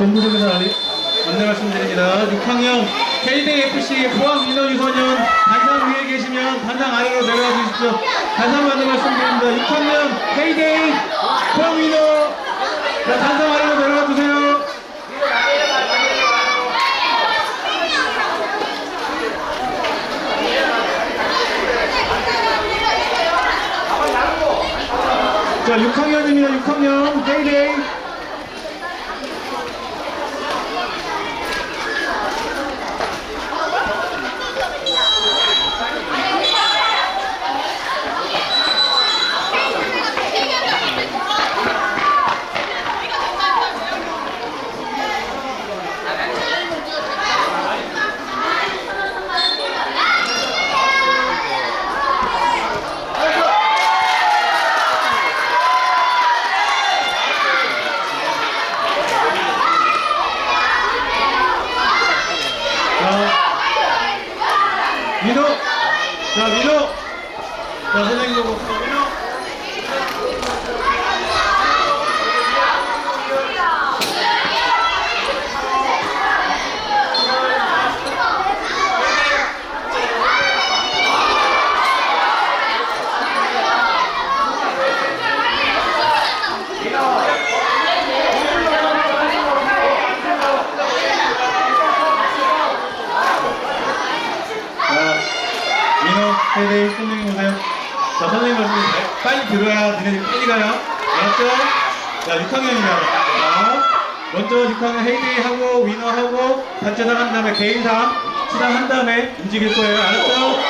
본부장에서 안내 말씀드립니다. 6학년 KD FC 포항 민원 유소년 단상 위에 계시면 단상 아래로 내려와 주십시오. 다시 한번 안내 말씀드립니다. 6학년 KD 포항 민원 자, 단상 아래로 내려와 주세요. 자, 6학년입니다. 6학년 KD 자, 민호. 자, 민호. 자, 선생님 보고. 자, 민호. 자, 민호, 헤이데이, 선생님 오세요. 자, 선생님 말씀 잘- 빨리 들어야 니네들 빨리 가요. 알았죠? 자, 6학년이면. 자, 먼저 6학년 헤이데이 하고, 위너 하고, 단체상 한 다음에 개인상, 시상 한 다음에 움직일 거예요. 알았죠?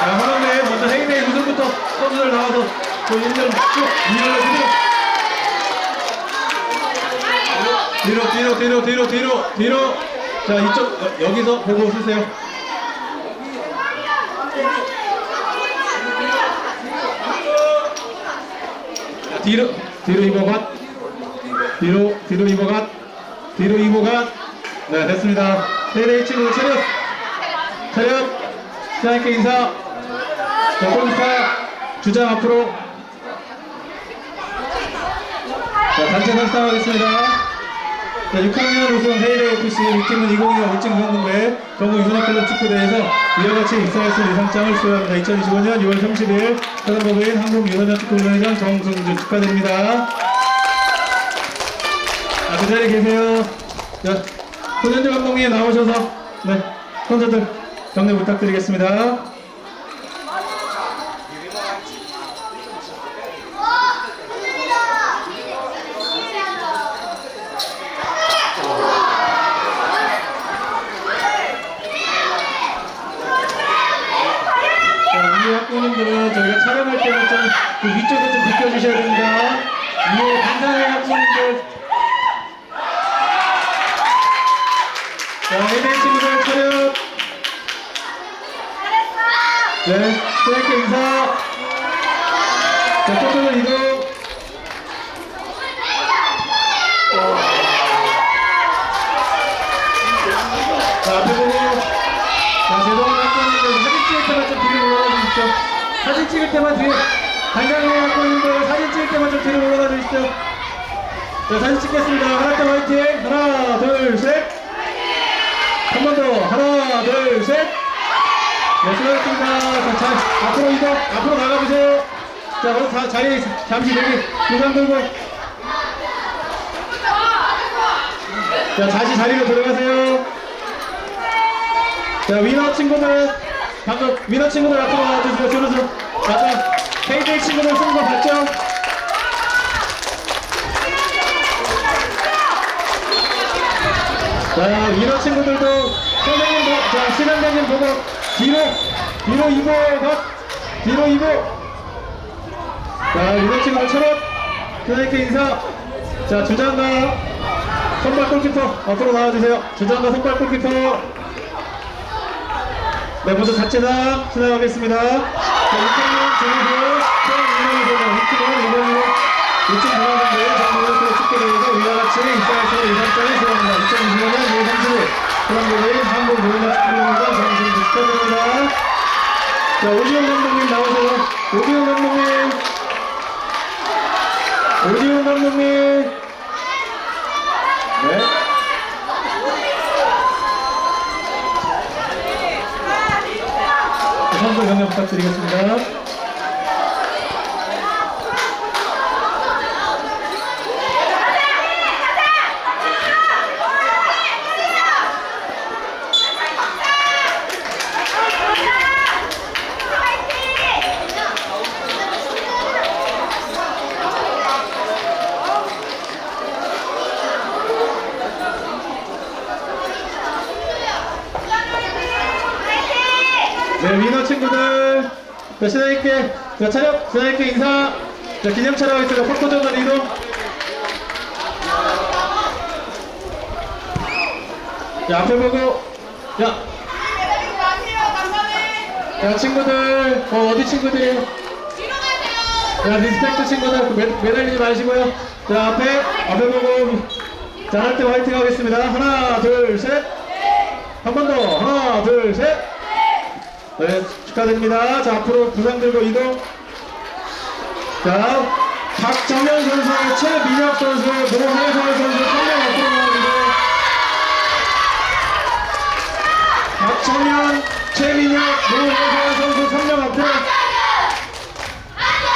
자, 하는데 먼저 헤이데이 우선부터 선수들 나와서 저 1년 쭉, 2년을 뒤로. 뒤로, 뒤로, 뒤로, 뒤로, 뒤로, 뒤로. 자, 이쪽, 여, 여기서 보고 쓰세요. 뒤로 뒤로 이모가 뒤로 뒤로 이모가 뒤로 이모가 네 됐습니다. 세례 친구들 차렷. 차렷. 시장님께 인사. 자 골키파 주장 앞으로. 자 단체 선수하겠습니다 자, 6학년 우승 헤이레 FC 우리 팀은 2025 울진 경북대 전국 유소년클럽 축구대회에서 이와 같이 입상할 수 있는 상장을 수여합니다. 2025년 6월 30일 사단법인 한국유소년축구위원회장 정승주 축하드립니다. 자, 그 자리에 계세요. 자, 손현주 감독님 나오셔서 네, 선수들 경례 부탁드리겠습니다. 자, 우리 학부모님들은 저희가 촬영할 때는 좀그 위쪽에 좀 비켜주셔야 됩니다. 위에 간단하게 학부모님들. 자, 해외 친구들 촬영. 네, 선생님께 인사. 자, 조금은 이동. 때만 뒤에, 단장의 학부모님들 사진 찍을 때만 좀 뒤로 올라가 주십시오. 자, 사진 찍겠습니다. 하나, 둘, 화이팅! 하나, 둘, 셋! 한 번 더. 하나, 둘, 셋! 네, 수고하셨습니다. 자, 자, 앞으로 이동, 앞으로 나가보세요. 자, 거기 다 자리에 잠시 여기 두장 들고. 자, 다시 자리로 들어가세요. 자, 위너 친구들, 방금 위너 친구들 앞으로 나와주세요. 줄어 자, KJ 친구들 쓴거 봤죠? 자, 위로 친구들도 선생님, 보, 자, 시간장님 보고 뒤로, 뒤로 이보 각, 뒤로 이보. 자, 위로 친구들 철업, 선생님께 인사. 자, 주장과 선발 골키퍼 앞으로 나와주세요. 주장과 선발 골키퍼. 네, 모두 자체다 시작하겠습니다. 자, 이창용, 정우수, 최민호 선수, 이팀은 이번으로 2층 중앙선수의 정우수 축구대회에서 위와 같이 입사해서 예상장을 수행합니다. 2025년 6월 30일 소방대회인 한국 노인학 축구연맹장 정우수 축하드립니다. 자, 오지훈 감독님 나오세요. 오지훈 감독님. 오지훈 감독님. 네. 선수 경력 부탁드리겠습니다. 네, 위너 친구들. 자, 신하님께, 자, 차렷, 신하님께 인사. 자, 기념 촬영하겠습니다. 포토전을 이동. 자, 앞에 보고. 자, 자, 친구들. 어, 어디 친구들이에요? 자, 리스펙트 친구들. 그 매, 매달리지 마시고요. 자, 앞에, 앞에 보고. 자, 할 때 화이팅 하겠습니다. 하나, 둘, 셋. 한 번 더. 하나, 둘, 셋. 네, 축하드립니다. 자, 앞으로 부상 들고 이동. 자, 박정현 선수, 최민혁 선수, 노혜설 선수, 3명 앞으로 나옵니다. 박정현, 최민혁, 노혜설 선수 3명 앞으로.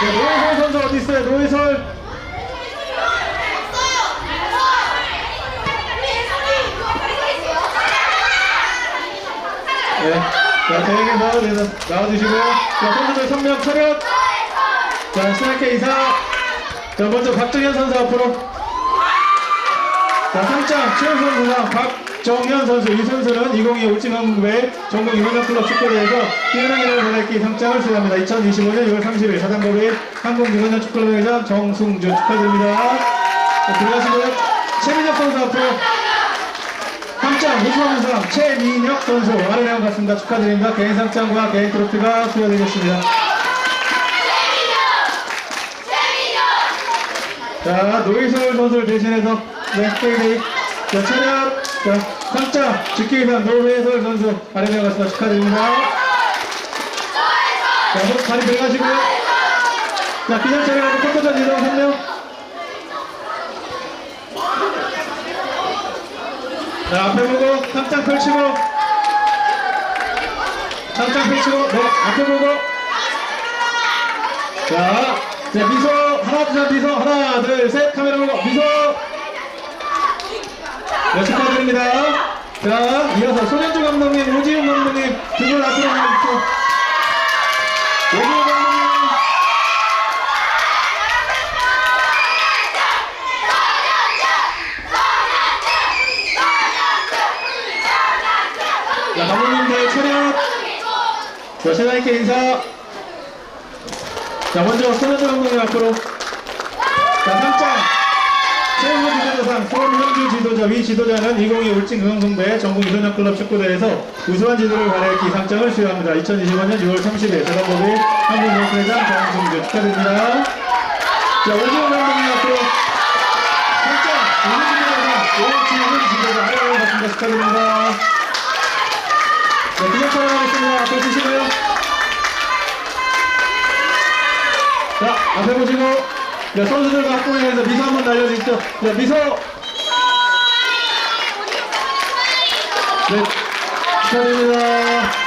자, 노혜설 선수 어디 있어요? 노혜설. 네. 자, 대행에서 네, 나와주시고요. 자, 선수들 3명 차렷. 자, 신학회 인사. 자, 먼저 박정현 선수 앞으로. 자, 상장 최우선 수상 박정현 선수. 이 선수는 2025 울진한국의 전국 유명클럽 축구대회에서 뛰어난 보내기 상장을 수여합니다. 2025년 6월 30일 사단법인 한국유소년 축구회장 정승준 축하드립니다. 자, 들어가시고요. 최민혁 선수 앞으로. 우수한 수상 최민혁 선수 아래랑 같습니다. 축하드립니다. 개인 상장과 개인 트로피가 수여되겠습니다. 자, 노이솔 선수를 대신해서 네, 페이데이 자, 차렷 자, 상장 지키기 위한 노이솔 선수 아래랑 같습니다. 축하드립니다. 자, 손 다리 들어가시고요. 자, 기념 촬영하고 포토전 이동 3명. 자, 앞에 보고, 상장 펼치고. 상장 펼치고, 네, 앞에 보고. 자, 자, 미소, 하나, 둘, 셋, 미소, 하나, 둘, 셋, 카메라 보고, 미소. 네, 축하드립니다. 자, 이어서 손현주 감독님, 오지훈 감독님, 두 분 앞으로 나와주시고. 오지훈 감독님. 자, 감독님들 차렷. 자, 신하이께 인사. 자, 먼저 손현주 감독님 앞으로. 자, 상장. 최고 지도자상 손현주 지도자 위 지도자는 2022 울진 금강동배 전국 유소년 클럽 축구대회에서 우수한 지도를 발휘했기 상장을 수여합니다. 2025년 6월 30일 대단법인 한국연수회장 정승주 축하드립니다. 자, 오지훈 감독님 앞으로 상장 우리 지도자상 오지훈 지도자 하려고 받습니다. 축하드립니다. 네, 기념 촬영하겠습니다. 앞에 주시고요. 자, 앞에 보시고. 자, 선수들과 합동해서 미소 한번 날려주시죠. 자, 미소. 네, 축하드립니다.